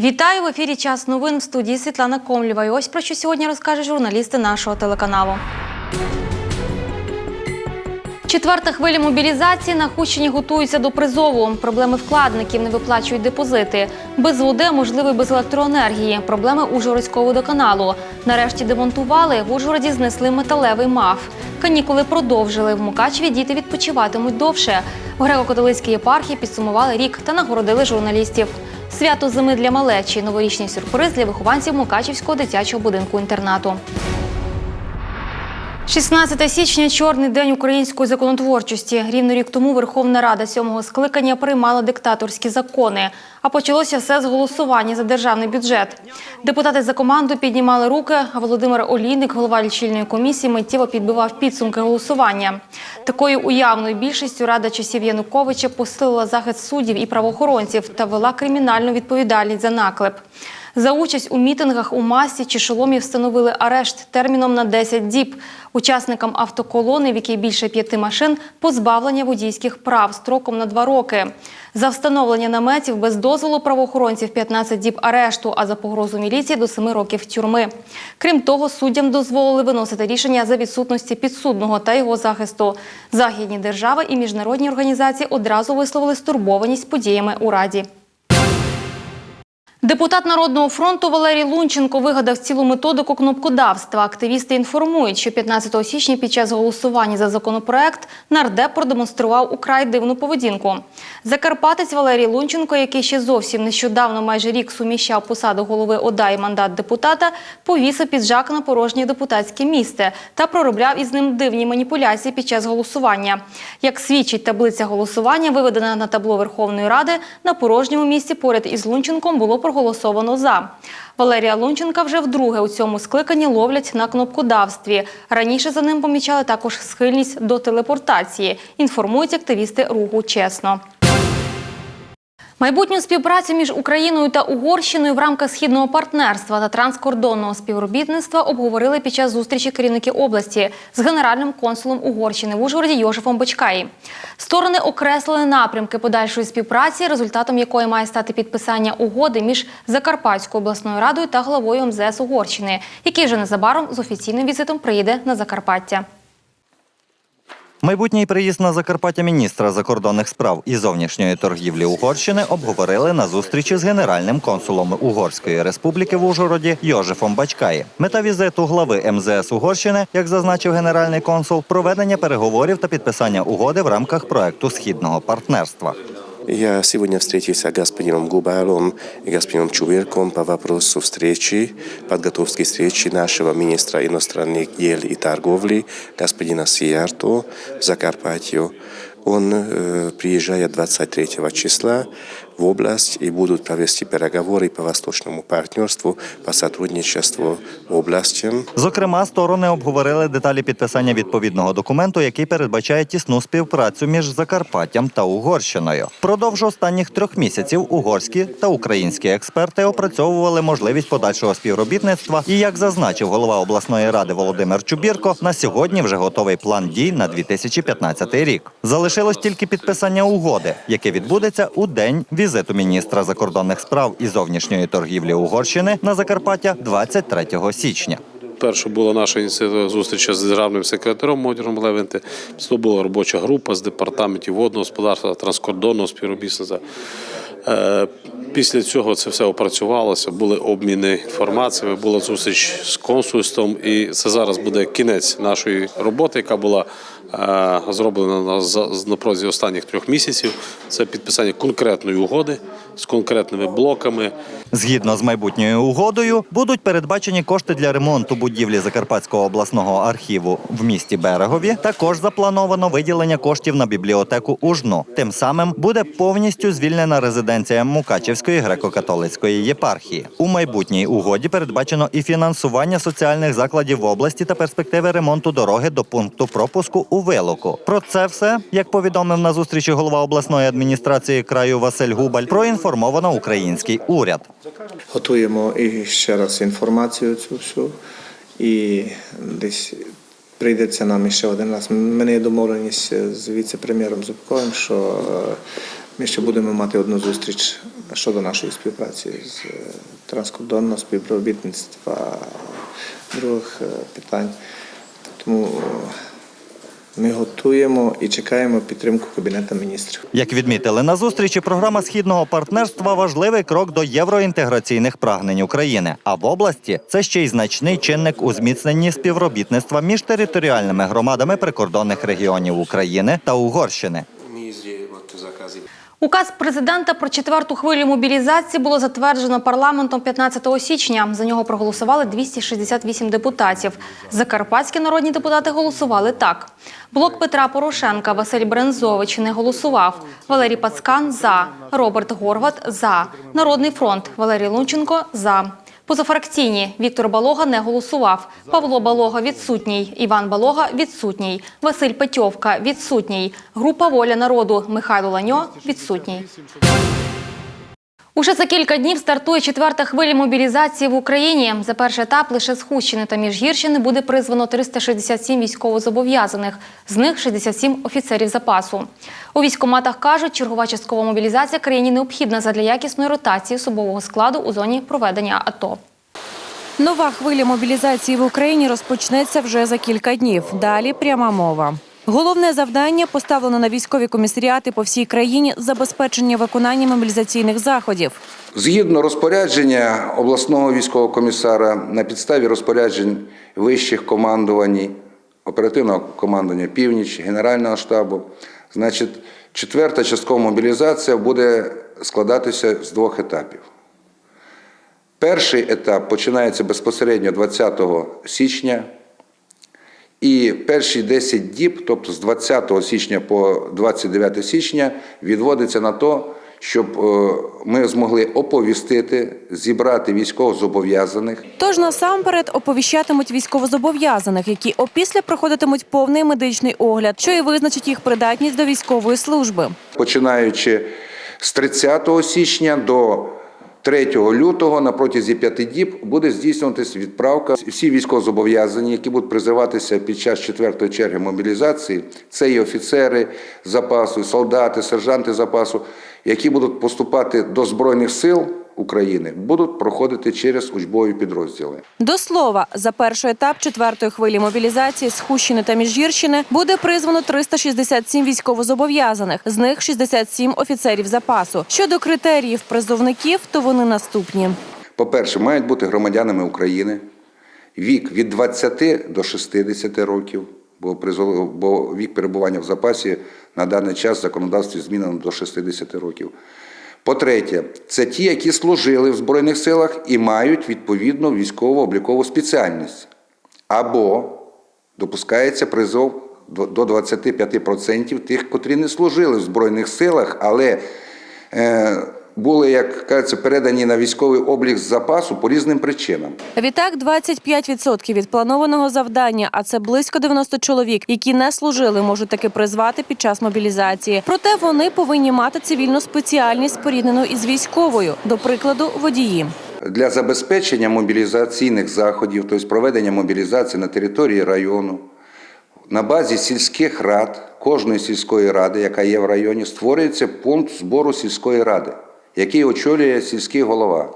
Вітаю в ефірі Час новин в студії Світлана Комлєва. І ось про що сьогодні розкаже журналісти нашого телеканалу. Четверта хвиля мобілізації на Хущині готуються до призову. Проблеми вкладників не виплачують депозити. Без води, можливо, без електроенергії. Проблеми Ужгородського водоканалу. Нарешті демонтували. В Ужгороді знесли металевий маф. Канікули продовжили. В Мукачеві діти відпочиватимуть довше. В греко-католицькій єпархії підсумували рік та нагородили журналістів. Свято зими для малечі. Новорічний сюрприз для вихованців Мукачівського дитячого будинку інтернату. 16 січня чорний день української законотворчості. Рівно рік тому Верховна Рада сьомого скликання приймала диктаторські закони. А почалося все з голосування за державний бюджет. Депутати за команду піднімали руки, а Володимир Олійник, голова лічильної комісії, миттєво підбивав підсумки голосування. Такою уявною більшістю Рада часів Януковича посилила захист суддів і правоохоронців та вела кримінальну відповідальність за наклеп. За участь у мітингах у масі чи шоломі встановили арешт терміном на 10 діб. Учасникам автоколони, в якій більше п'яти машин, позбавлення водійських прав строком на два роки. За встановлення наметів без дозволу правоохоронців 15 діб арешту, а за погрозу міліції до 7 років тюрми. Крім того, суддям дозволили виносити рішення за відсутності підсудного та його захисту. Західні держави і міжнародні організації одразу висловили стурбованість подіями у Раді. Депутат Народного фронту Валерій Лунченко вигадав цілу методику кнопкодавства. Активісти інформують, що 15 січня під час голосування за законопроект нардеп продемонстрував украй дивну поведінку. Закарпатець Валерій Лунченко, який ще зовсім нещодавно майже рік суміщав посаду голови ОДА і мандат депутата, повісив піджак на порожнє депутатське місце та проробляв із ним дивні маніпуляції під час голосування. Як свідчить таблиця голосування, виведена на табло Верховної Ради, на порожньому місці поряд із Лунченком було проголосовано за. Валерія Лунченка вже вдруге у цьому скликанні ловлять на кнопкодавстві. Раніше за ним помічали також схильність до телепортації. Інформують активісти руху чесно. Майбутню співпрацю між Україною та Угорщиною в рамках східного партнерства та транскордонного співробітництва обговорили під час зустрічі керівники області з генеральним консулом Угорщини в Ужгороді Йошефом Бочкаї. Сторони окреслили напрямки подальшої співпраці, результатом якої має стати підписання угоди між Закарпатською обласною радою та главою МЗС Угорщини, який вже незабаром з офіційним візитом приїде на Закарпаття. Майбутній приїзд на Закарпаття міністра закордонних справ і зовнішньої торгівлі Угорщини обговорили на зустрічі з генеральним консулом Угорської республіки в Ужгороді Йожефом Бачкаї. Мета візиту глави МЗС Угорщини, як зазначив генеральний консул, проведення переговорів та підписання угоди в рамках проекту східного партнерства. Я сегодня встретился с господином Губайлом и господином Чувирком по вопросу встречи, подготовки встречи нашего министра иностранных дел и торговли, господина Сиярто в Закарпатью. Он э, приезжает 23 числа в область и будут провести переговоры по восточному партнерству, по сотрудничеству в области. Зокрема, сторони обговорили деталі підписання відповідного документу, який передбачає тісну співпрацю між Закарпаттям та Угорщиною. Впродовж останніх трьох місяців угорські та українські експерти опрацьовували можливість подальшого співробітництва. І як зазначив голова обласної ради Володимир Чубірко, на сьогодні вже готовий план дій на 2015 рік. Залишилось тільки підписання угоди, яке відбудеться у день візиту міністра закордонних справ і зовнішньої торгівлі Угорщини на Закарпаття 23 січня. Перше була наша ініціатива зустріча з державним секретарем Модіром Левенти. Після була робоча група з департаментів водного господарства, транскордонного співробітництва. Е, Після цього це все опрацювалося, були обміни інформацією, була зустріч з консульством, і це зараз буде кінець нашої роботи, яка була зроблена на протязі останніх трьох місяців. Це підписання конкретної угоди з конкретними блоками. Згідно з майбутньою угодою, будуть передбачені кошти для ремонту будівлі Закарпатського обласного архіву в місті Берегові. Також заплановано виділення коштів на бібліотеку Ужно. Тим самим буде повністю звільнена резиденція Мукачевської греко-католицької єпархії. У майбутній угоді передбачено і фінансування соціальних закладів в області та перспективи ремонту дороги до пункту пропуску у Вилоку. Про це все, як повідомив на зустрічі голова обласної адміністрації краю Василь Губаль, проінформовано український уряд. Готуємо і ще раз інформацію цю всю. І десь прийдеться нам ще один раз. У мене є домовленість з віце-прем'єром Зубковим, що е, ми ще будемо мати одну зустріч щодо нашої співпраці з е, транскордонного співробітництва других е, питань. Тому ми готуємо і чекаємо підтримку Кабінету міністрів. Як відмітили на зустрічі, програма східного партнерства важливий крок до євроінтеграційних прагнень України. А в області це ще й значний чинник у зміцненні співробітництва між територіальними громадами прикордонних регіонів України та Угорщини. Указ президента про четверту хвилю мобілізації було затверджено парламентом 15 січня. За нього проголосували 268 депутатів. Закарпатські народні депутати голосували так. Блок Петра Порошенка Василь Брензович не голосував. Валерій Пацкан за. Роберт Горват за. Народний фронт Валерій Лунченко за. Позафракційні Віктор Балога не голосував. Павло Балога відсутній. Іван Балога відсутній. Василь Петьовка відсутній. Група Воля народу Михайло Ланьо відсутній. Уже за кілька днів стартує четверта хвиля мобілізації в Україні. За перший етап лише з Хущини та Міжгірщини буде призвано 367 військовозобов'язаних, з них 67 офіцерів запасу. У військкоматах кажуть, чергова часткова мобілізація країні необхідна задля якісної ротації особового складу у зоні проведення АТО. Нова хвиля мобілізації в Україні розпочнеться вже за кілька днів. Далі пряма мова. Головне завдання поставлено на військові комісаріати по всій країні забезпечення виконання мобілізаційних заходів. Згідно розпорядження обласного військового комісара на підставі розпоряджень вищих командувань, оперативного командування Північ, Генерального штабу, значить, четверта часткова мобілізація буде складатися з двох етапів. Перший етап починається безпосередньо 20 січня. І перші 10 діб, тобто з 20 січня по 29 січня, відводиться на те, щоб е, ми змогли оповістити, зібрати військовозобов'язаних, Тож насамперед оповіщатимуть військовозобов'язаних, які опісля проходитимуть повний медичний огляд, що і визначить їх придатність до військової служби. починаючи з 30 січня до 3 лютого на протязі п'яти діб буде здійснюватися відправка. Всі військовозобов'язані, які будуть призиватися під час четвертої черги мобілізації, це і офіцери запасу, і солдати, сержанти запасу, які будуть поступати до Збройних сил України, будуть проходити через учбові підрозділи. До слова, за перший етап четвертої хвилі мобілізації з Хущини та Міжгірщини буде призвано 367 військовозобов'язаних, з них 67 офіцерів запасу. Щодо критеріїв призовників, то вони наступні. По-перше, мають бути громадянами України, вік від 20 до 60 років, бо, бо вік перебування в запасі на даний час в законодавстві змінено до 60 років. По-третє, це ті, які служили в Збройних силах і мають відповідну військово-облікову спеціальність. Або допускається призов до до 25% тих, котрі не служили в Збройних силах, але е, були, як кажеться, передані на військовий облік з запасу по різним причинам. Відтак, 25% від планованого завдання, а це близько 90 чоловік, які не служили, можуть таки призвати під час мобілізації. Проте вони повинні мати цивільну спеціальність споріднену із військовою, до прикладу, водії. Для забезпечення мобілізаційних заходів, тобто проведення мобілізації на території району, на базі сільських рад, кожної сільської ради, яка є в районі, створюється пункт збору сільської ради, який очолює сільський голова.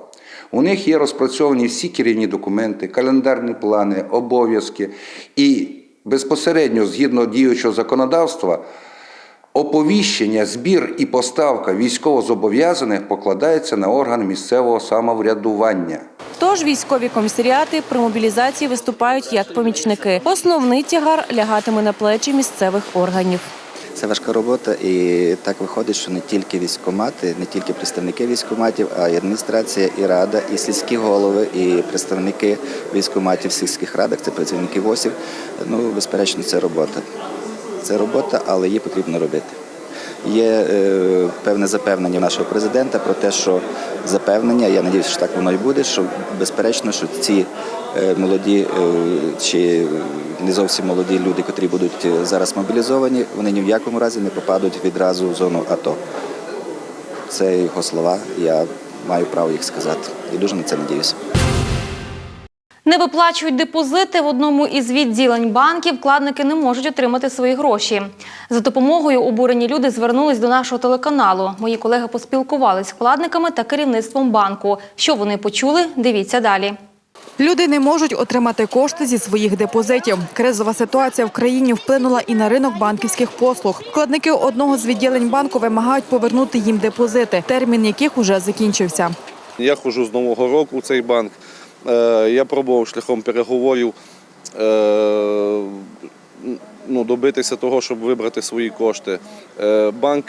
У них є розпрацьовані всі керівні документи, календарні плани, обов'язки. І безпосередньо, згідно діючого законодавства, Оповіщення, збір і поставка військовозобов'язаних покладається на орган місцевого самоврядування. Тож військові комісаріати при мобілізації виступають як помічники. Основний тягар лягатиме на плечі місцевих органів. Це важка робота, і так виходить, що не тільки військкомати, не тільки представники військкоматів, а й адміністрація, і рада, і сільські голови, і представники військкоматів в сільських радах, це працівники ВОСів. Ну, безперечно, це робота. Це робота, але її потрібно робити. Є е, певне запевнення нашого президента про те, що запевнення, я сподіваюся, що так воно і буде, що безперечно, що ці е, молоді е, чи не зовсім молоді люди, котрі будуть зараз мобілізовані, вони ні в якому разі не попадуть відразу в зону АТО. Це його слова, я маю право їх сказати. І дуже на це надіюся. Не виплачують депозити в одному із відділень банків. Вкладники не можуть отримати свої гроші. За допомогою обурені люди звернулись до нашого телеканалу. Мої колеги поспілкувались з вкладниками та керівництвом банку. Що вони почули? Дивіться далі. Люди не можуть отримати кошти зі своїх депозитів. Кризова ситуація в країні вплинула і на ринок банківських послуг. Вкладники одного з відділень банку вимагають повернути їм депозити, термін яких уже закінчився. Я ходжу з нового року в цей банк. Е, Я пробував шляхом переговорів е, ну, добитися того, щоб вибрати свої кошти. Е, Банк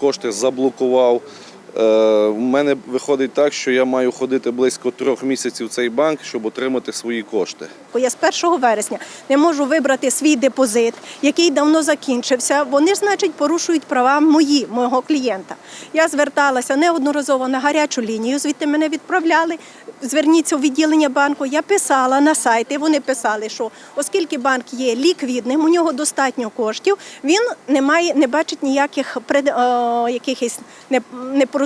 кошти заблокував. Е, У мене виходить так, що я маю ходити близько трьох місяців в цей банк, щоб отримати свої кошти. Я з 1 вересня не можу вибрати свій депозит, який давно закінчився. Вони значить, порушують права мої, мого клієнта. Я зверталася неодноразово на гарячу лінію, звідти мене відправляли. Зверніться у відділення банку. Я писала на сайти. Вони писали, що оскільки банк є ліквідним, у нього достатньо коштів, він не має, не бачить ніяких пред, е, якихось не-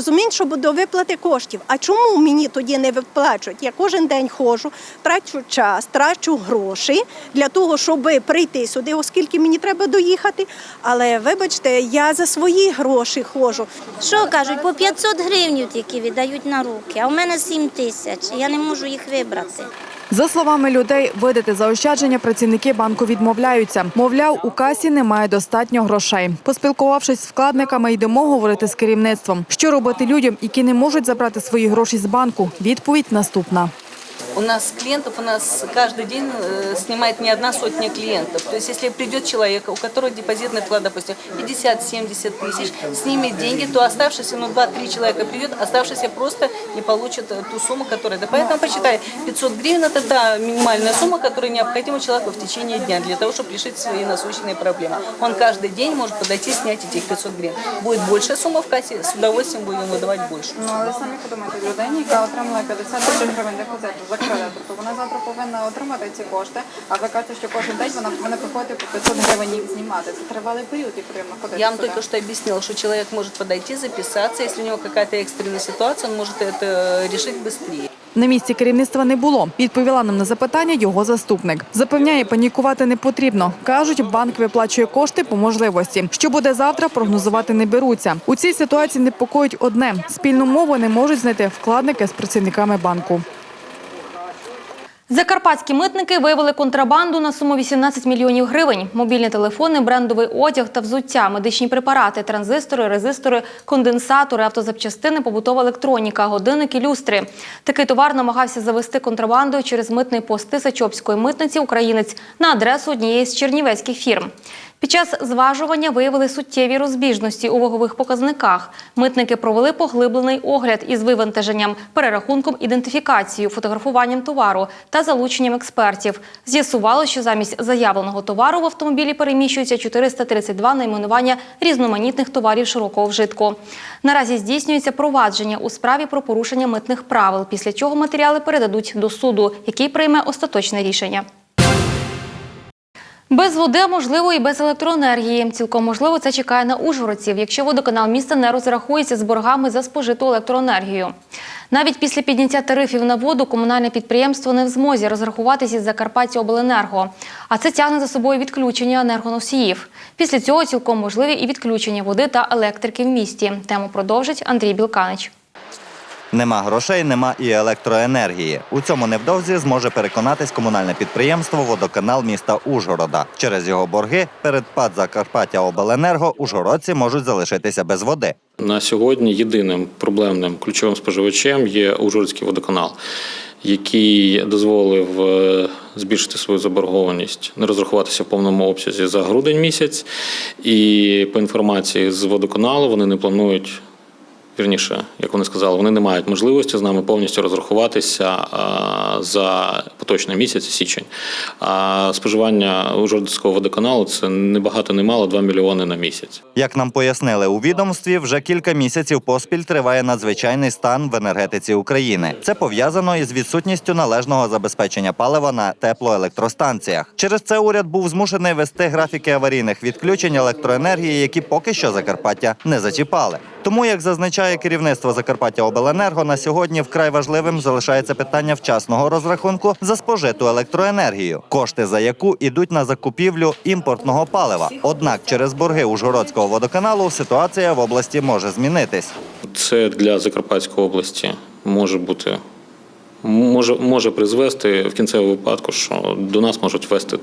непорозумінь щоб до виплати коштів. А чому мені тоді не виплачують? Я кожен день ходжу, трачу час, трачу гроші для того, щоб прийти сюди, оскільки мені треба доїхати. Але вибачте, я за свої гроші ходжу. Що кажуть, по 500 гривень тільки віддають на руки, а в мене 7 тисяч. Я не можу їх вибрати. За словами людей, видати заощадження працівники банку відмовляються. Мовляв, у касі немає достатньо грошей. Поспілкувавшись з вкладниками, йдемо говорити з керівництвом. Що робити людям, які не можуть забрати свої гроші з банку? Відповідь наступна. У нас клиентов, у нас каждый день э, снимает не одна сотня клиентов. То есть если придет человек, у которого депозитный вклад, допустим, 50-70 тысяч, снимет деньги, то оставшиеся, ну 2-3 человека придет, оставшиеся просто не получат э, ту сумму, которая... Да поэтому посчитай, 500 гривен это да, минимальная сумма, которая необходима человеку в течение дня для того, чтобы решить свои насущные проблемы. Он каждый день может подойти снять этих 500 гривен. Будет большая сумма в кассе, с удовольствием будем выдавать больше. Ну, але самі подумайте, людині, яка отримала 50 тисяч гривень депозиту за кредит, то вона завтра повинна отримати ці кошти, а ви кажете, що кожен день вона повинна приходити по 500 гривень їх знімати. Це тривалий період і потрібно ходити Я вам сюди. только что объяснила, что человек может подойти, записаться, если у него какая-то экстренная ситуация, он может это решить быстрее. На місці керівництва не було. Відповіла нам на запитання його заступник. Запевняє, панікувати не потрібно. Кажуть, банк виплачує кошти по можливості. Що буде завтра, прогнозувати не беруться. У цій ситуації непокоїть одне: спільну мову не можуть знайти вкладники з працівниками банку. Закарпатські митники виявили контрабанду на суму 18 мільйонів гривень. Мобільні телефони, брендовий одяг та взуття, медичні препарати, транзистори, резистори, конденсатори, автозапчастини, побутова електроніка, годинники, люстри. Такий товар намагався завести контрабандою через митний пост Тисачопської митниці українець на адресу однієї з чернівецьких фірм. Під час зважування виявили суттєві розбіжності у вагових показниках. Митники провели поглиблений огляд із вивантаженням, перерахунком, ідентифікацією, фотографуванням товару та залученням експертів. З'ясувало, що замість заявленого товару в автомобілі переміщується 432 найменування різноманітних товарів широкого вжитку. Наразі здійснюється провадження у справі про порушення митних правил, після чого матеріали передадуть до суду, який прийме остаточне рішення. Без води, можливо, і без електроенергії. Цілком можливо, це чекає на ужгородців, якщо водоканал міста не розрахується з боргами за спожиту електроенергію. Навіть після підняття тарифів на воду комунальне підприємство не в змозі розрахуватися із Закарпаття Обленерго. А це тягне за собою відключення енергоносіїв. Після цього цілком можливі і відключення води та електрики в місті. Тему продовжить Андрій Білканич. Нема грошей, нема і електроенергії. У цьому невдовзі зможе переконатись комунальне підприємство Водоканал міста Ужгорода. Через його борги перед ПАД Закарпаття Обленерго ужгородці можуть залишитися без води. На сьогодні єдиним проблемним ключовим споживачем є Ужгородський водоканал, який дозволив е, збільшити свою заборгованість, не розрахуватися в повному обсязі за грудень місяць. І по інформації з водоканалу вони не планують. Вірніше, як вони сказали, вони не мають можливості з нами повністю розрахуватися за поточний місяць, січень. А споживання Ужгородського водоканалу це не багато, не мало 2 мільйони на місяць. Як нам пояснили у відомстві, вже кілька місяців поспіль триває надзвичайний стан в енергетиці України. Це пов'язано із відсутністю належного забезпечення палива на теплоелектростанціях. Через це уряд був змушений вести графіки аварійних відключень електроенергії, які поки що Закарпаття не зачіпали. Тому, як зазначає зазначає керівництво Закарпаття Обленерго, на сьогодні вкрай важливим залишається питання вчасного розрахунку за спожиту електроенергію, кошти за яку ідуть на закупівлю імпортного палива. Однак через борги Ужгородського водоканалу ситуація в області може змінитись. Це для Закарпатської області може бути може, може призвести в кінцевому випадку, що до нас можуть вести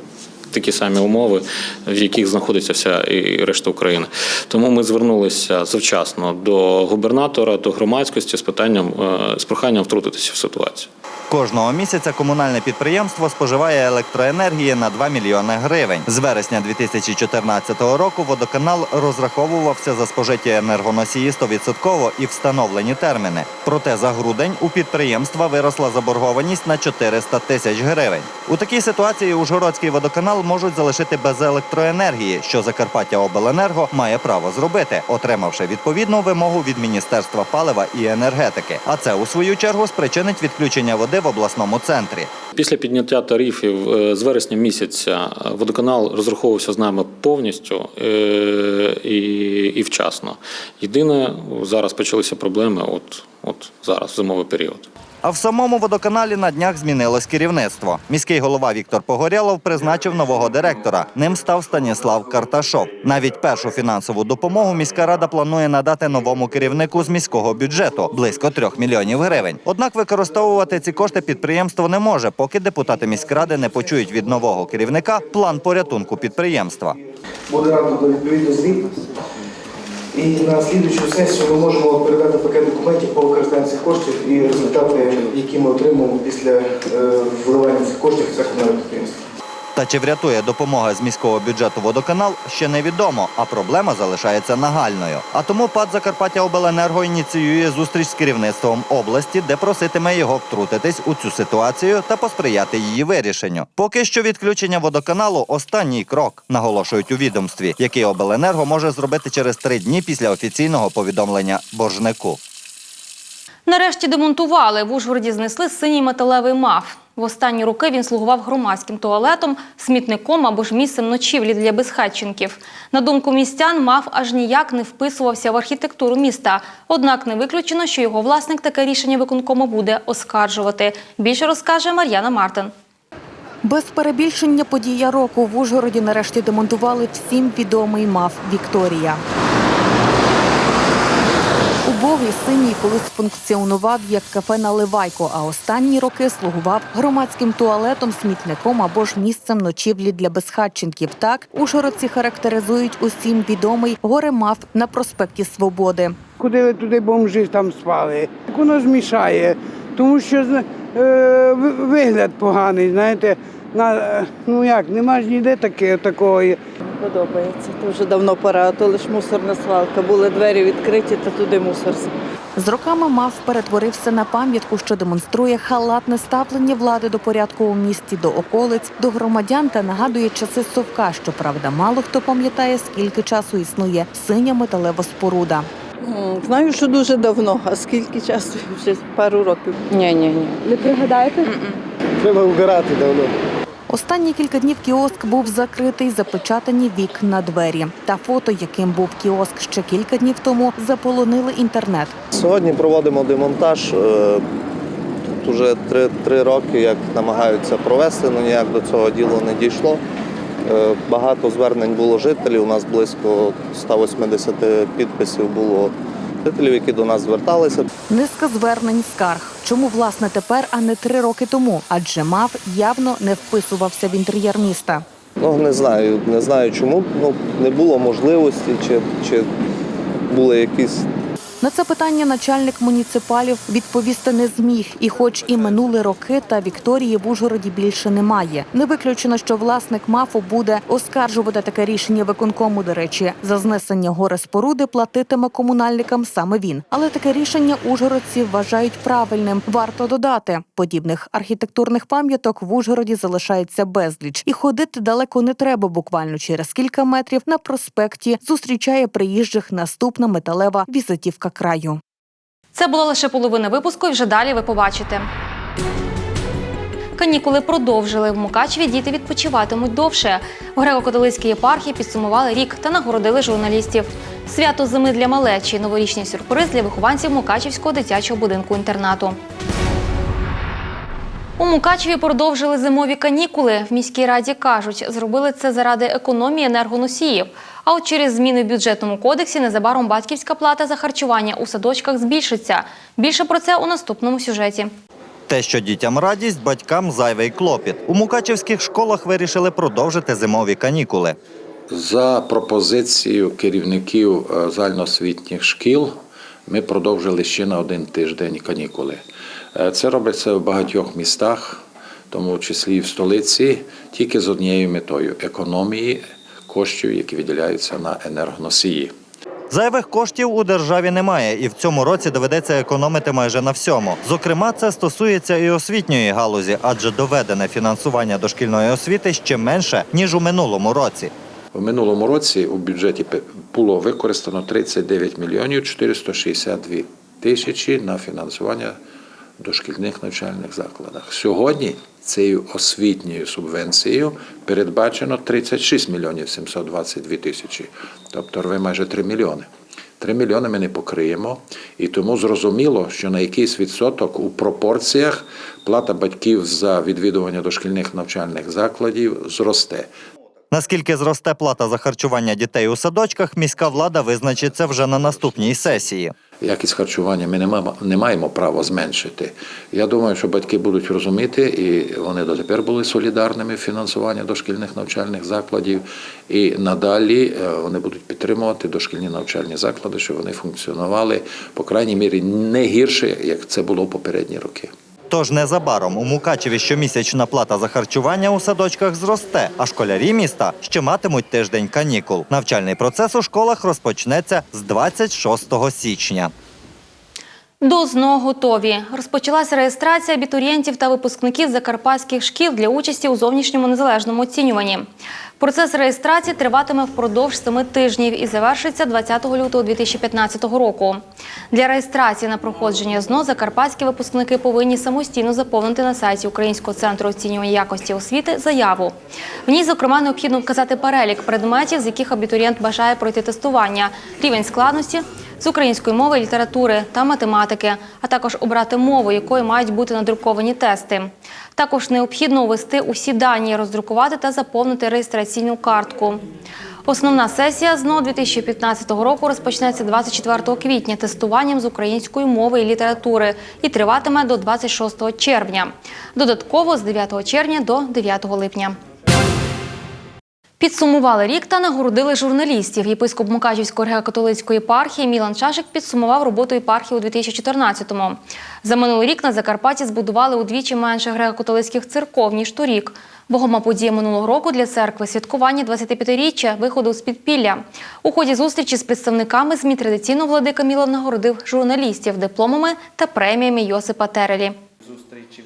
такі самі умови, в яких знаходиться вся і решта України. Тому ми звернулися завчасно до губернатора, до громадськості з питанням е, з проханням втрутитися в ситуацію. Кожного місяця комунальне підприємство споживає електроенергії на 2 мільйони гривень. З вересня 2014 року водоканал розраховувався за спожиті енергоносії 100% і встановлені терміни. Проте за грудень у підприємства виросла заборгованість на 400 тисяч гривень. У такій ситуації Ужгородський водоканал можуть залишити без електроенергії, що Закарпаття Обленерго має право зробити, отримавши відповідну вимогу від Міністерства палива і енергетики. А це у свою чергу спричинить відключення води в обласному центрі. Після підняття тарифів е, з вересня місяця е, водоканал розраховувався з нами повністю е, і, і вчасно. Єдине, зараз почалися проблеми. От, от зараз зимовий період. А в самому водоканалі на днях змінилось керівництво. Міський голова Віктор Погорєлов призначив нового директора. Ним став Станіслав Карташов. Навіть першу фінансову допомогу міська рада планує надати новому керівнику з міського бюджету близько трьох мільйонів гривень. Однак використовувати ці кошти підприємство не може, поки депутати міськради не почують від нового керівника план порятунку підприємства. буде надано відповідно. І на слідуючу сесію ми можемо передати пакет документів по використанню коштів і результати, які ми отримуємо після е, вливання цих коштів в це підприємство. Та чи врятує допомога з міського бюджету водоканал, ще невідомо, а проблема залишається нагальною. А тому ПАД Закарпаття Обленерго ініціює зустріч з керівництвом області, де проситиме його втрутитись у цю ситуацію та посприяти її вирішенню. Поки що відключення водоканалу останній крок, наголошують у відомстві, який Обленерго може зробити через три дні після офіційного повідомлення боржнику. Нарешті демонтували. В Ужгороді знесли синій металевий маф. В останні роки він слугував громадським туалетом, смітником або ж місцем ночівлі для безхатченків. На думку містян, маф аж ніяк не вписувався в архітектуру міста. Однак не виключено, що його власник таке рішення виконкому буде оскаржувати. Більше розкаже Мар'яна Мартин. Без перебільшення подія року в Ужгороді нарешті демонтували всім відомий мав Вікторія. Убогий синій колись функціонував як кафе Наливайко, а останні роки слугував громадським туалетом, смітником або ж місцем ночівлі для безхатченків. Так ужгородці характеризують усім відомий горемав на проспекті Свободи. Ходили туди бомжі, там спали. Воно змішає, тому що е, вигляд поганий, знаєте. На, е, ну як, нема ж ніде таке, такої. Подобається. То вже давно пора, а то лише мусорна свалка. Були двері відкриті, та туди мусор. З роками мав перетворився на пам'ятку, що демонструє халатне ставлення влади до порядку у місті, до околиць, до громадян та нагадує часи совка. Щоправда, мало хто пам'ятає, скільки часу існує синя металева споруда. Знаю, що дуже давно, а скільки часу? Вже пару років. Ні, ні, ні. Не пригадаєте? Треба вбирати давно. Останні кілька днів кіоск був закритий, запечатані вікна двері. Та фото, яким був кіоск ще кілька днів тому, заполонили інтернет. Сьогодні проводимо демонтаж. е, Тут вже три, три роки, як намагаються провести, але ніяк до цього діло не дійшло. Е, Багато звернень було жителів. У нас близько 180 підписів було жителів, які до нас зверталися. Низка звернень скарг. Чому власне тепер, а не три роки тому? Адже мав явно не вписувався в інтер'єр міста. Ну не знаю, не знаю чому. Ну не було можливості, чи, чи були якісь На це питання начальник муніципалів відповісти не зміг. І, хоч і минули роки, та Вікторії в Ужгороді більше немає. Не виключено, що власник мафу буде оскаржувати таке рішення виконкому. До речі, за знесення гори споруди платитиме комунальникам саме він. Але таке рішення ужгородці вважають правильним. Варто додати, подібних архітектурних пам'яток в Ужгороді залишається безліч, і ходити далеко не треба. Буквально через кілька метрів на проспекті зустрічає приїжджих наступна металева візитівка краю. Це була лише половина випуску, і вже далі ви побачите. Канікули продовжили. В Мукачеві діти відпочиватимуть довше. В греко-католицькій єпархії підсумували рік та нагородили журналістів. Свято зими для малечі, новорічний сюрприз для вихованців Мукачівського дитячого будинку інтернату. У Мукачеві продовжили зимові канікули. В міській раді кажуть, зробили це заради економії енергоносіїв. А от через зміни в бюджетному кодексі незабаром батьківська плата за харчування у садочках збільшиться. Більше про це у наступному сюжеті. Те, що дітям радість, батькам зайвий клопіт. У мукачівських школах вирішили продовжити зимові канікули. За пропозицією керівників е, загальноосвітніх шкіл ми продовжили ще на один тиждень канікули. Е, Це робиться в багатьох містах, в тому числі і в столиці, тільки з однією метою економії коштів, які виділяються на енергоносії. Зайвих коштів у державі немає, і в цьому році доведеться економити майже на всьому. Зокрема, це стосується і освітньої галузі, адже доведене фінансування дошкільної освіти ще менше ніж у минулому році. В минулому році у бюджеті було використано 39 мільйонів 462 тисячі на фінансування дошкільних навчальних закладах. Сьогодні цією освітньою субвенцією передбачено 36 мільйонів 722 тисячі, тобто рве майже 3 мільйони. 3 мільйони ми не покриємо, і тому зрозуміло, що на якийсь відсоток у пропорціях плата батьків за відвідування дошкільних навчальних закладів зросте. Наскільки зросте плата за харчування дітей у садочках, міська влада визначиться вже на наступній сесії. Якість харчування ми не маємо, не маємо права зменшити. Я думаю, що батьки будуть розуміти, і вони дотепер були солідарними в фінансуванні дошкільних навчальних закладів. І надалі е, вони будуть підтримувати дошкільні навчальні заклади, щоб вони функціонували, по крайній мірі, не гірше, як це було попередні роки. Тож незабаром у Мукачеві щомісячна плата за харчування у садочках зросте, а школярі міста ще матимуть тиждень канікул. Навчальний процес у школах розпочнеться з 26 січня. До ЗНО готові. Розпочалася реєстрація абітурієнтів та випускників закарпатських шкіл для участі у зовнішньому незалежному оцінюванні. Процес реєстрації триватиме впродовж семи тижнів і завершиться 20 лютого 2015 року. Для реєстрації на проходження ЗНО закарпатські випускники повинні самостійно заповнити на сайті Українського центру оцінювання якості освіти заяву. В ній, зокрема, необхідно вказати перелік предметів, з яких абітурієнт бажає пройти тестування, рівень складності з української мови, літератури та математики, а також обрати мову, якою мають бути надруковані тести. Також необхідно ввести усі дані, роздрукувати та заповнити реєстраційну картку. Основна сесія ЗНО 2015 року розпочнеться 24 квітня тестуванням з української мови і літератури і триватиме до 26 червня. Додатково з 9 червня до 9 липня. Підсумували рік та нагородили журналістів. Єпископ Мукачівської греко-католицької Мілан Чашик підсумував роботу єпархії у 2014-му. За минулий рік на Закарпатті збудували удвічі менше греко-католицьких церков, ніж торік. Вагома подія минулого року для церкви святкування 25-річчя виходу з підпілля. У ході зустрічі з представниками ЗМІ традиційно владика Мілан нагородив журналістів дипломами та преміями Йосипа Терелі.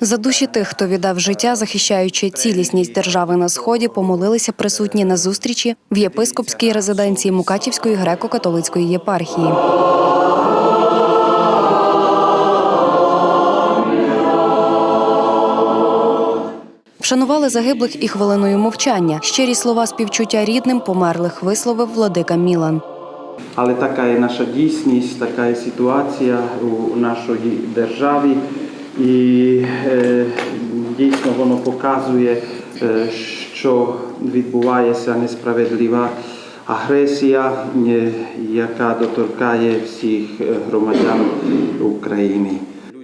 За душі тих, хто віддав життя, захищаючи цілісність держави на сході, помолилися присутні на зустрічі в єпископській резиденції Мукачівської греко-католицької єпархії. Вшанували загиблих і хвилиною мовчання. Щирі слова співчуття рідним померлих висловив владика Мілан. Але така є наша дійсність, така є ситуація у нашій державі, і е, дійсно воно показує, е, що відбувається несправедлива агресія, е, яка доторкає всіх е, громадян України.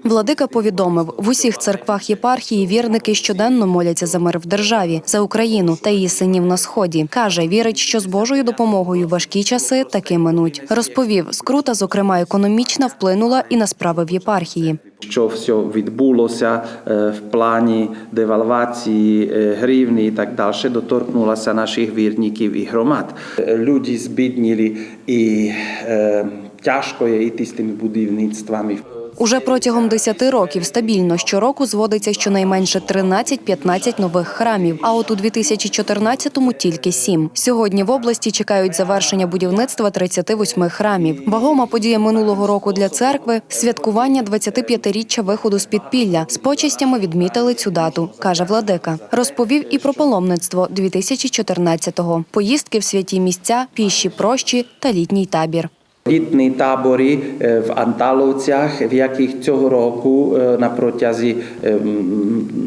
Владика повідомив, в усіх церквах єпархії вірники щоденно моляться за мир в державі, за Україну та її синів на сході. каже, вірить, що з Божою допомогою важкі часи таки минуть. Розповів, скрута, зокрема економічна, вплинула і на справи в єпархії. Що все відбулося е, в плані девальвації е, гривні і так далі, доторкнулося наших вірників і громад. Люди збідніли і е, тяжко є йти з тими будівництвами. Уже протягом 10 років стабільно щороку зводиться щонайменше 13-15 нових храмів. А от у 2014-му тільки 7. Сьогодні в області чекають завершення будівництва 38 храмів. Вагома подія минулого року для церкви святкування 25-річчя виходу з підпілля. З почестями відмітили цю дату, каже владика. Розповів і про паломництво 2014-го. Поїздки в святі місця, піші прощі та літній табір. Літні табори в Анталовцях, в яких цього року на протязі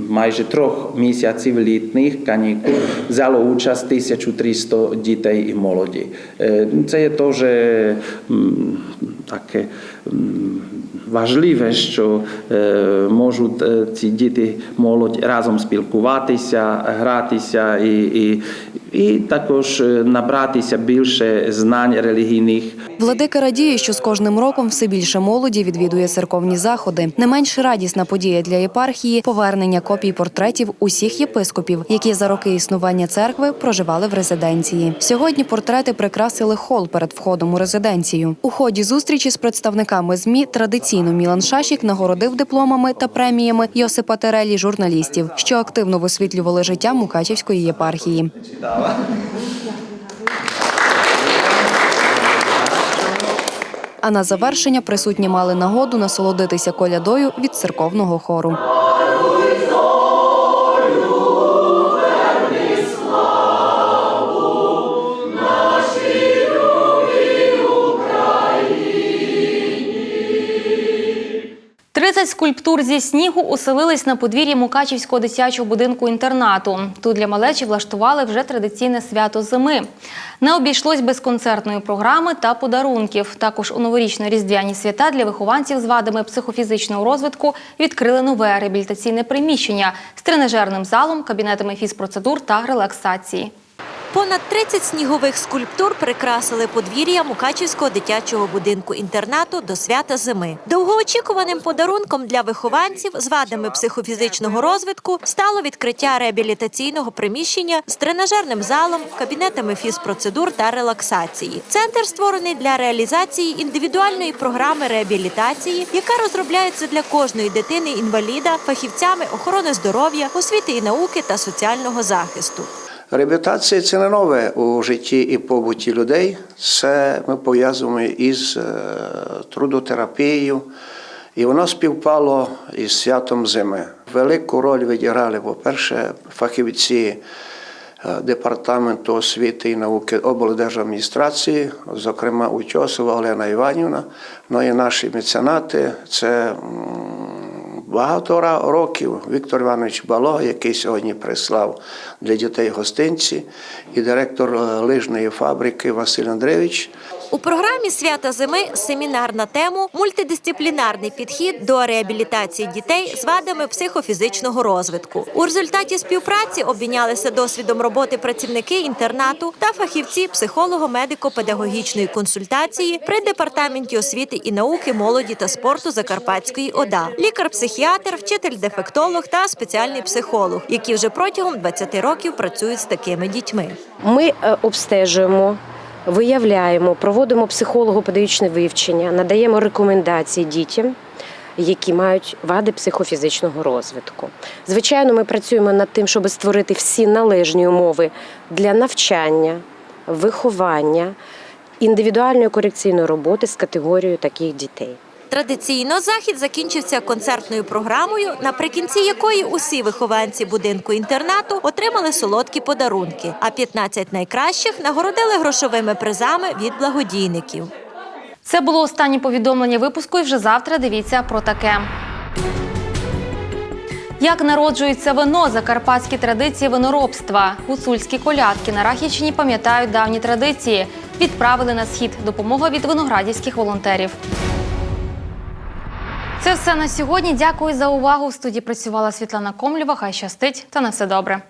майже трьох місяців літніх канікул взяло участь 1300 дітей і молоді. Це є теж таке важливе, що можуть ці діти молодь разом спілкуватися, гратися і, і, і також е, набратися більше знань релігійних. Владика радіє, що з кожним роком все більше молоді відвідує церковні заходи. Не менш радісна подія для єпархії повернення копій портретів усіх єпископів, які за роки існування церкви проживали в резиденції. Сьогодні портрети прикрасили хол перед входом у резиденцію. У ході зустрічі з представниками змі традиційно Мілан Шашік нагородив дипломами та преміями Йосипа Терелі журналістів, що активно висвітлювали життя Мукачівської єпархії. А на завершення присутні мали нагоду насолодитися колядою від церковного хору. Тридцять скульптур зі снігу уселились на подвір'ї Мукачівського дитячого будинку інтернату. Тут для малечі влаштували вже традиційне свято зими. Не обійшлось без концертної програми та подарунків. Також у новорічно-різдвяні свята для вихованців з вадами психофізичного розвитку відкрили нове реабілітаційне приміщення з тренажерним залом, кабінетами фізпроцедур та релаксації. Понад 30 снігових скульптур прикрасили подвір'я Мукачівського дитячого будинку-інтернату до свята зими. Довгоочікуваним подарунком для вихованців з вадами психофізичного розвитку стало відкриття реабілітаційного приміщення з тренажерним залом, кабінетами фізпроцедур та релаксації. Центр створений для реалізації індивідуальної програми реабілітації, яка розробляється для кожної дитини-інваліда фахівцями охорони здоров'я, освіти і науки та соціального захисту. Реабілітація це не нове у житті і побуті людей. Це ми пов'язуємо із е, трудотерапією, і воно співпало із святом зими. Велику роль відіграли, по-перше, фахівці е, департаменту освіти і науки облдержадміністрації, зокрема Утьосова Олена Іванівна, ну і наші меценати. Це Багато років Віктор Іванович Бало, який сьогодні прислав для дітей гостинці, і директор е, лижної фабрики Василь Андревич. У програмі Свята зими семінар на тему Мультидисциплінарний підхід до реабілітації дітей з вадами психофізичного розвитку. У результаті співпраці обмінялися досвідом роботи працівники інтернату та фахівці психолого-медико-педагогічної консультації при департаменті освіти і науки, молоді та спорту Закарпатської ОДА, лікар-психіатр, вчитель-дефектолог та спеціальний психолог, які вже протягом 20 років працюють з такими дітьми. Ми е, обстежуємо, виявляємо, проводимо психолого-педагогічне вивчення, надаємо рекомендації дітям. Які мають вади психофізичного розвитку. Звичайно, ми працюємо над тим, щоб створити всі належні умови для навчання, виховання, індивідуальної корекційної роботи з категорією таких дітей. Традиційно захід закінчився концертною програмою, наприкінці якої усі вихованці будинку інтернату отримали солодкі подарунки, а 15 найкращих нагородили грошовими призами від благодійників. Це було останнє повідомлення випуску. І вже завтра дивіться про таке. Як народжується вино, закарпатські традиції виноробства. Гуцульські колядки на Рахівщині пам'ятають давні традиції. Відправили на схід. Допомога від виноградівських волонтерів. Це все на сьогодні. Дякую за увагу. В студії працювала Світлана Комлєва. Хай щастить та на все добре.